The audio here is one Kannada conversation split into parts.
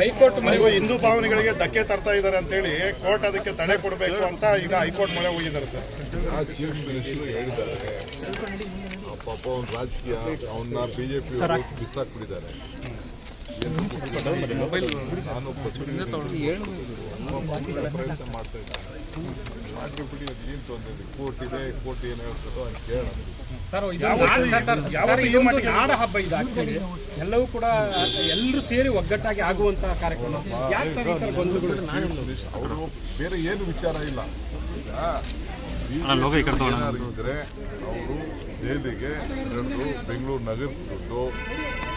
ಹೈಕೋರ್ಟ್ ಮನೆಗೂ ಹಿಂದೂ ಭಾವನೆಗಳಿಗೆ ಧಕ್ಕೆ ತರ್ತಾ ಇದ್ದಾರೆ ಅಂತ ಹೇಳಿ ಕೋರ್ಟ್ ಅದಕ್ಕೆ ತಡೆ ಕೊಡಬೇಕು ಅಂತ ಈಗ ಹೈಕೋರ್ಟ್ ಮೊರೆ ಹೋಗಿದ್ದಾರೆ ಸರ್. ಆ ಚೀಫ್ ಮಿನಿಸ್ಟರ್ ಹೇಳಿದ್ದಾರೆ. ಪಾಪ ಅವ್ನ ರಾಜಕೀಯ ಅವನ್ನ ಬಿಜೆಪಿ ಬಿಸಾಕ್ಬಿಟ್ಟಿದ್ದಾರೆ. ನಾನು ಪ್ರಯತ್ನ ಮಾಡ್ತಾ ಇದ್ದೇನೆ ಮಾಡ್ಲಿ ಅದು ಏನು ತೊಂದರೆ ಇಲ್ಲ ಕೋರ್ಟ್ ಇದೆ ಕೋರ್ಟ್ ಏನು ಹೇಳ್ತದೋ ಅಂತ ಕೇಳೋಣ ಸರ್ ನಾಡ- ಹಬ್ಬ ಇದು ಆಕ್ಚುಲಿ ಎಲ್ಲವೂ ಕೂಡ ಎಲ್ಲರೂ ಸೇರಿ ಒಗ್ಗಟ್ಟಾಗಿ ಆಗುವಂತ ಕಾರ್ಯಕ್ರಮ. ಅವರು ಬೇರೆ ಏನು ವಿಚಾರ ಇಲ್ಲ. ಇದ್ರೆ ಅವರು ದೆಹಲಿಗೆ ಜನರು ಬೆಂಗಳೂರು ನಗರಕ್ಕೆ ದುಡ್ಡು,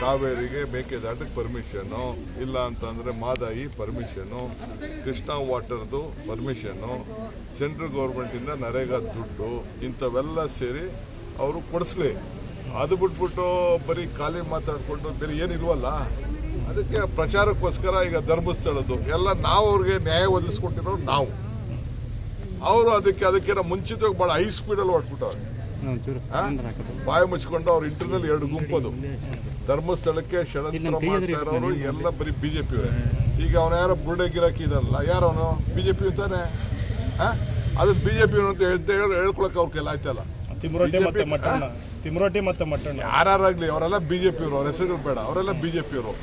ಕಾವೇರಿಗೆ ಮೇಕೆದಾಟಕ್ಕೆ ಪರ್ಮಿಷನ್ನು ಇಲ್ಲ ಅಂತಂದರೆ ಮಾದಾಯಿ ಪರ್ಮಿಷನ್ನು ಕೃಷ್ಣಾ ವಾಟರ್ದು ಪರ್ಮಿಷನ್ನು ಸೆಂಟ್ರಲ್ ಗೌರ್ಮೆಂಟಿಂದ ನರೇಗಾ ದುಡ್ಡು, ಇಂಥವೆಲ್ಲ ಸೇರಿ ಅವರು ಕೊಡಿಸ್ಲಿ. ಅದು ಬಿಟ್ಬಿಟ್ಟು ಬರೀ ಖಾಲಿ ಮಾತಾಡಿಕೊಂಡು ಬೇರೆ ಏನಿಲ್ವಲ್ಲ? ಅದಕ್ಕೆ ಪ್ರಚಾರಕ್ಕೋಸ್ಕರ ಈಗ ಧರ್ಮಸ್ಥಳದ್ದು. ಎಲ್ಲ ನಾವು ಅವ್ರಿಗೆ ನ್ಯಾಯ ಒದಗಿಸ್ಕೊಟ್ಟಿರೋರು ನಾವು. ಅವರು ಅದಕ್ಕೆ ಅದಕ್ಕಿಂತ ಮುಂಚಿತವಾಗಿ ಬಹಳ ಹೈ? ಸ್ಪೀಡಲ್ಲಿ ಹೊಟ್ಬಿಟ್ಟವ್ರೆ ಆ? ಬಾಯಿ ಮುಚ್ಕೊಂಡು ಅವ್ರ ಇಂಟರ್ನಲ್ ಎರಡು ಗುಂಪದು. ಧರ್ಮಸ್ಥಳಕ್ಕೆ ಷಡಂತ್ರ ಮಾಡ್ತಾ ಇರೋರು ಎಲ್ಲ ಬರೀ ಬಿಜೆಪಿ ಈಗ ಅವನ ಯಾರೋ ಬುರ್ಡೆ ಗಿರಾಕಿ ಇದಲ್ಲ ಯಾರವನು? ಬಿಜೆಪಿ ಅಂತಾನೆ? ಅದು ಬಿಜೆಪಿ ಅಂತ ಹೇಳ್ತಾ ಹೇಳಿ ಹೇಳ್ಕೊಳಕ್ ಅವ್ರ ಕೈಲಿ ಆಯ್ತಲ್ಲ. ತಿಮ್ರೋಟಿ ಮತ್ತೆ BJP ಮಟ್ಟಣ್ಣ. ತಿಮ್ರೋಟಿ ಮತ್ತೆ ಮಟ್ಟಣ್ಣ. ಯಾರಾಗ್ಲಿ ಅವರೆಲ್ಲ ಬಿಜೆಪಿಯವರು ಅವ್ರ ಹೆಸರುಗಳು ಬೇಡ. ಅವರೆಲ್ಲ ಬಿಜೆಪಿಯವರು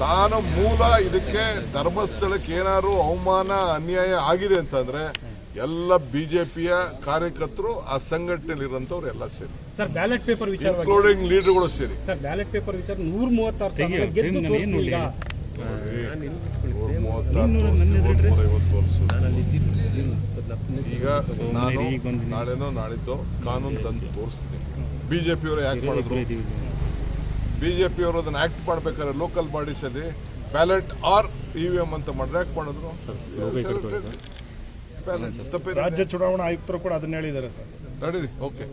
ತಾನು ಮೂಲ ಇದಕ್ಕೆ ಧರ್ಮಸ್ಥಳಕ್ಕೆ ಏನಾದ್ರು ಅವಮಾನ ಅನ್ಯಾಯ ಆಗಿದೆ ಅಂತಂದ್ರೆ ಎಲ್ಲ ಬಿಜೆಪಿಯ ಕಾರ್ಯಕರ್ತರು ಆ ಸಂಘಟನೆಯಲ್ಲಿರೋಂಥವ್ರು ಎಲ್ಲ ಸೇರಿ. ಸರ್ ಬ್ಯಾಲೆಟ್ ಪೇಪರ್ ವಿಚಾರ ಇನ್ಕ್ಲೂಡಿಂಗ್ ಲೀಡರ್ಗಳು ಸೇರಿ. ಸರ್ ಬ್ಯಾಲೆಟ್ ಪೇಪರ್ ವಿಚಾರ ನೂರ ಮೂವತ್ತಾರು ಸಾವಿರ ಗೆದ್ದು ಈಗ. ನಾನು ನಾಳೆನೋ ನಾಳಿದ್ದು ಕಾನೂನು ತಂದು ತೋರಿಸ್ತೀನಿ. ಬಿಜೆಪಿಯವರು ಯಾಕೆ ಮಾಡಿದ್ರು? ಬಿಜೆಪಿಯವರು ಅದನ್ನ ಆಕ್ಟ್ ಮಾಡ್ಬೇಕಾದ್ರೆ ಲೋಕಲ್ ಬಾಡೀಸ್ ಅಲ್ಲಿ ballot or E V M ಅಂತ ಮಾಡಿದ್ರೆ ಯಾಕೆ ಮಾಡಿದ್ರು? ರಾಜ್ಯ ಚುನಾವಣಾ ಆಯುಕ್ತರು ಕೂಡ ಅದನ್ನ ಹೇಳಿದ್ದಾರೆ ಸರ್. ನಡೀರಿ ಓಕೆ.